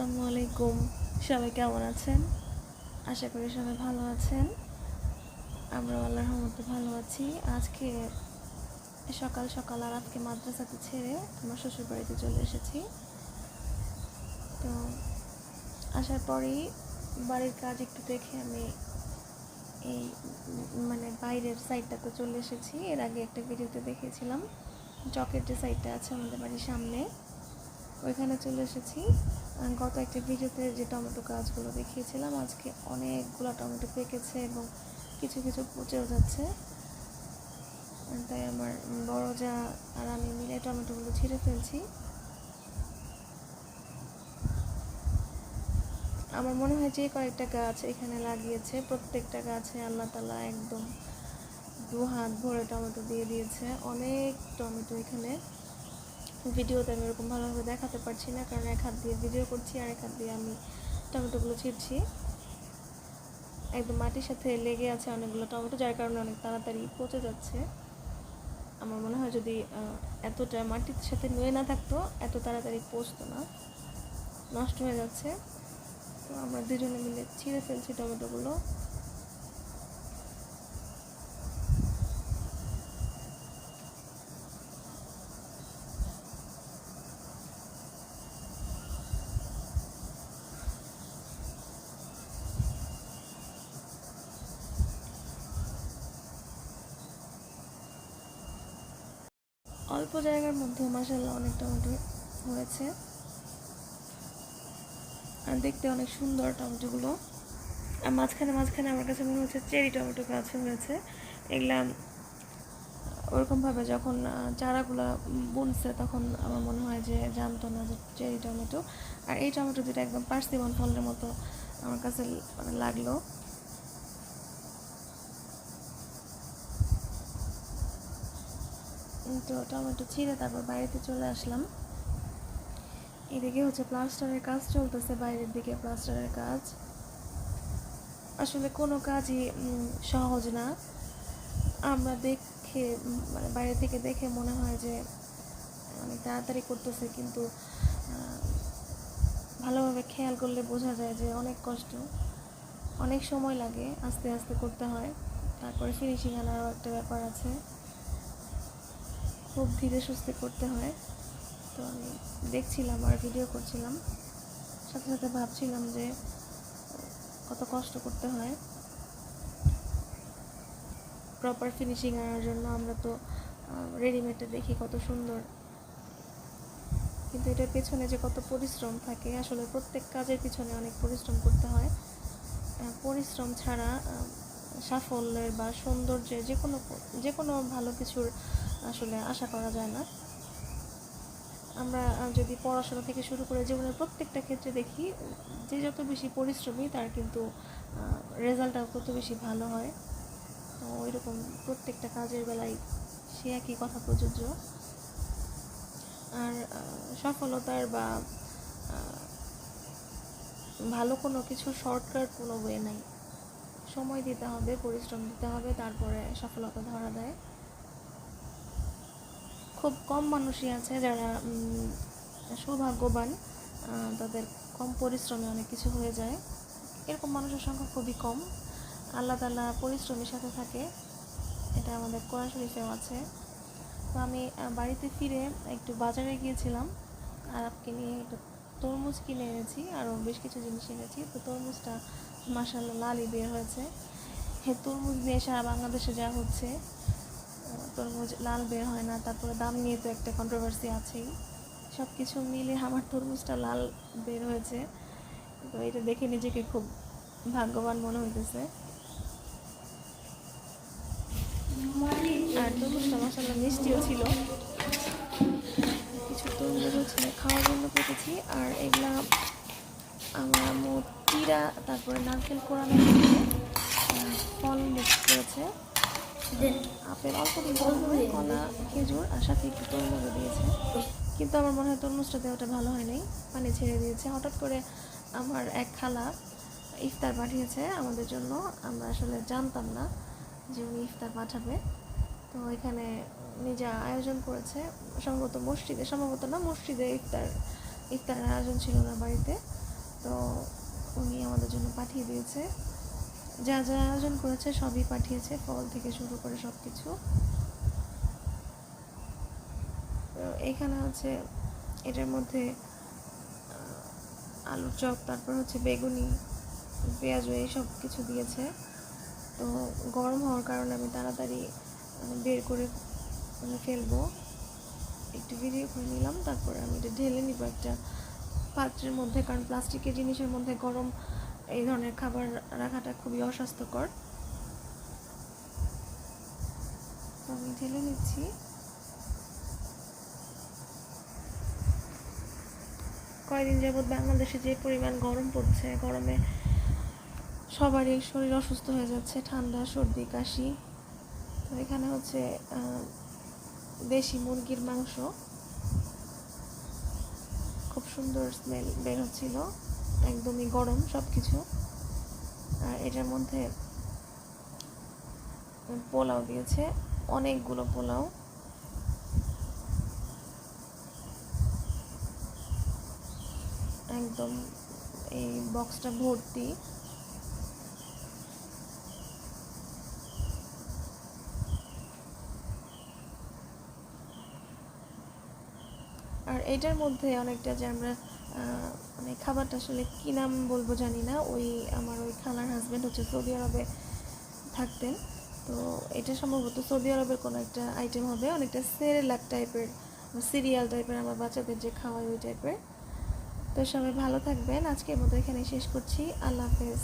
আসসালামু আলাইকুম। সবাই কেমন আছেন? আশা করি সবাই ভালো আছেন। আমরা আল্লাহর রহমতে ভালো আছি। আজকে সকাল সকাল আর আজকে মাদ্রাসাতে ছেড়ে আমার শ্বশুর বাড়িতে চলে এসেছি। তো আসার পরেই বাড়ির কাজ একটু দেখে আমি এই মানে বাইরের সাইডটাতে চলে এসেছি। এর আগে একটা ভিডিওতে দেখিয়েছিলাম। চকের যে সাইডটা আছে আমাদের বাড়ির সামনে। ওইখানে চলে এসেছি। গত একটা ভিডিওতে যে টমেটো গাছগুলো দেখিয়েছিলাম, আজকে অনেকগুলো টমেটো পেকেছে এবং কিছু কিছু পচেও যাচ্ছে। তাই আমার বড় যা আর আমি মিলে টমেটোগুলো ছিঁড়ে ফেলছি। আমার মনে হয় যে কয়েকটা গাছ এখানে লাগিয়েছে, প্রত্যেকটা গাছে আল্লাহ তালা একদম দু হাত ভরে টমেটো দিয়ে দিয়েছে। অনেক টমেটো এখানে ভিডিওতে আমি এরকম ভালোভাবে দেখাতে পারছি না, কারণ এক হাত দিয়ে ভিডিও করছি আর এক হাত দিয়ে আমি টমেটোগুলো ছিঁড়ছি। একদম মাটির সাথে লেগে আছে অনেকগুলো টমেটো, যার কারণে অনেক তাড়াতাড়ি পচে যাচ্ছে। আমার মনে হয় যদি এতটা মাটির সাথে নুয়ে না থাকতো, এত তাড়াতাড়ি পচতো না। নষ্ট হয়ে যাচ্ছে। তো আমরা দুজনে মিলে ছিঁড়ে ফেলছি টমেটোগুলো। অল্প জায়গার মধ্যে মাসাল্লাহ অনেক টমেটো হয়েছে। আর দেখতে অনেক সুন্দর টমেটোগুলো। আর মাঝখানে মাঝখানে আমার কাছে মনে হচ্ছে চেরি টমেটো গাছ হয়েছে। এগুলা, ওরকমভাবে যখন চারাগুলা বুনছে তখন আমার মনে হয় যে জানতো না যে চেরি টমেটো। আর এই টমেটো যেটা একদম পার্সিমন ফলের মতো আমার কাছে মানে লাগল। তো টমেটো ছিঁড়ে তারপর বাড়িতে চলে আসলাম। এদিকে হচ্ছে প্লাস্টারের কাজ চলতেছে, বাইরের দিকে প্লাস্টারের কাজ। আসলে কোনো কাজই সহজ না। আমরা দেখে মানে বাইরে থেকে দেখে মনে হয় যে অনেক তাড়াতাড়ি করতেছে কিন্তু ভালোভাবে খেয়াল করলে বোঝা যায় যে অনেক কষ্ট। অনেক সময় লাগে আস্তে আস্তে করতে হয়। তারপরে ফিনিশিং আনারও একটা ব্যাপার আছে। খুব ধীরে সুস্থে করতে হয়। তো আমি দেখছিলাম আর ভিডিও করছিলাম। সাথে সাথে ভাবছিলাম যে, কত কষ্ট করতে হয়। প্রপার ফিনিশিং আনার জন্য আমরা তো রেডিমেডে দেখি কত সুন্দর। কিন্তু এটার পেছনে যে কত পরিশ্রম থাকে, আসলে প্রত্যেক কাজের পিছনে অনেক পরিশ্রম করতে হয়। পরিশ্রম ছাড়া সাফল্যের বা সৌন্দর্যের যে কোনো যে কোনো ভালো কিছুর আসলে আশা করা যায় না। আমরা যদি পড়াশোনা থেকে শুরু করে জীবনের প্রত্যেকটা ক্ষেত্রে দেখি, যে যত বেশি পরিশ্রমী তার কিন্তু রেজাল্টটাও তত বেশি ভালো হয়। তো ওইরকম প্রত্যেকটা কাজের বেলায় সে একই কথা প্রযোজ্য। আর সফলতার বা ভালো কোনো কিছু শর্টকাট কোনো ওয়ে নাই। সময় দিতে হবে, পরিশ্রম দিতে হবে, তারপরে সফলতা ধরা দেয় খুব কম মানুষই আছে যারা সৌভাগ্যবান তাদের কম পরিশ্রমে অনেক কিছু হয়ে যায়। এরকম মানুষের সংখ্যা খুবই কম। আল্লাহ তালা পরিশ্রমের সাথে থাকে। এটা আমাদের কোরআন শরীফেও আছে। তো আমি বাড়িতে ফিরে একটু বাজারে গিয়েছিলাম। আর আপকে নিয়ে একটু তরমুজ কিনে এনেছি। আরও বেশ কিছু জিনিস এনেছি। তো তরমুজটা মাসাল্লাহ লালই বের হয়েছে। হে তরমুজ নিয়ে সারা বাংলাদেশে যা হচ্ছে। তরমুজ লাল বের হয় না, তারপরে দাম নিয়ে তো একটা কন্ট্রোভার্সি আছেই। সব কিছু মিলে আমার তরমুজটা লাল বের হয়েছে। তো এটা দেখে নিজেকে খুব ভাগ্যবান মনে হইতেছে। আর তরমুজটা মশালা মিষ্টিও ছিল। কিছু তরমুজ হচ্ছে খাওয়ার জন্য পেতেছি। আর এগুলা আমার চিরা তারপরে নারকেল কোড়ানো ফল মিক্স করেছে। আপেল অল্প খেজুর আর সাথে একটু তরমুজও দিয়েছে কিন্তু আমার মনে হয় তরমুজটা দেওয়াটা ভালো হয়নি পানি ছেড়ে দিয়েছে। হঠাৎ করে আমার এক খালা ইফতার পাঠিয়েছে আমাদের জন্য। আমরা আসলে জানতাম না যে উনি ইফতার পাঠাবে। তো এখানে নিজে আয়োজন করেছে। সম্ভবত মসজিদে, সম্ভবত না, মসজিদে ইফতার, ইফতারের আয়োজন ছিল না বাড়িতে। তো উনি আমাদের জন্য পাঠিয়ে দিয়েছে। যা যা আয়োজন করেছে সবই পাঠিয়েছে, ফল থেকে শুরু করে সব কিছু এখানে হচ্ছে এটার মধ্যে আলুর চপ, তারপর হচ্ছে বেগুনি, পেঁয়াজ, এই সব কিছু দিয়েছে। তো গরম হওয়ার কারণে আমি তাড়াতাড়ি বের করে মানে ফেলব। একটু ভিডিও করে নিলাম, তারপরে আমি এটা ঢেলে নিব একটা পাত্রের মধ্যে, কারণ প্লাস্টিকের জিনিসের মধ্যে গরম এই ধরনের খাবার রাখাটা খুবই অস্বাস্থ্যকর। আমি ঢেলে নিচ্ছি। কয়েকদিন যাবৎ বাংলাদেশে যে পরিমাণ গরম পড়ছে, গরমে সবারই শরীর অসুস্থ হয়ে যাচ্ছে, ঠান্ডা, সর্দি, কাশি। তো এখানে হচ্ছে দেশি মুরগির মাংস। খুব সুন্দর স্মেল বের হচ্ছিল। একদমই গরম সব কিছু আর এটার মধ্যে পোলাও দিয়েছে, অনেকগুলো পোলাও। একদম এই বক্সটা ভর্তি। আর এটার মধ্যে অনেকটা যে আমরা মানে খাবারটা আসলে কী নাম বলব জানি না। ওই আমার ওই খালার হাজব্যান্ড হচ্ছে সৌদি আরবে থাকতেন। তো এটা সম্ভবত সৌদি আরবের কোনো একটা আইটেম হবে। অনেকটা সেরেলাক টাইপের সিরিয়াল টাইপের আমার বাচ্চাদের যে খাওয়ায় ওই টাইপের তো সবাই ভালো থাকবেন। আজকে মতো এখানে শেষ করছি। আল্লাহ হাফেজ।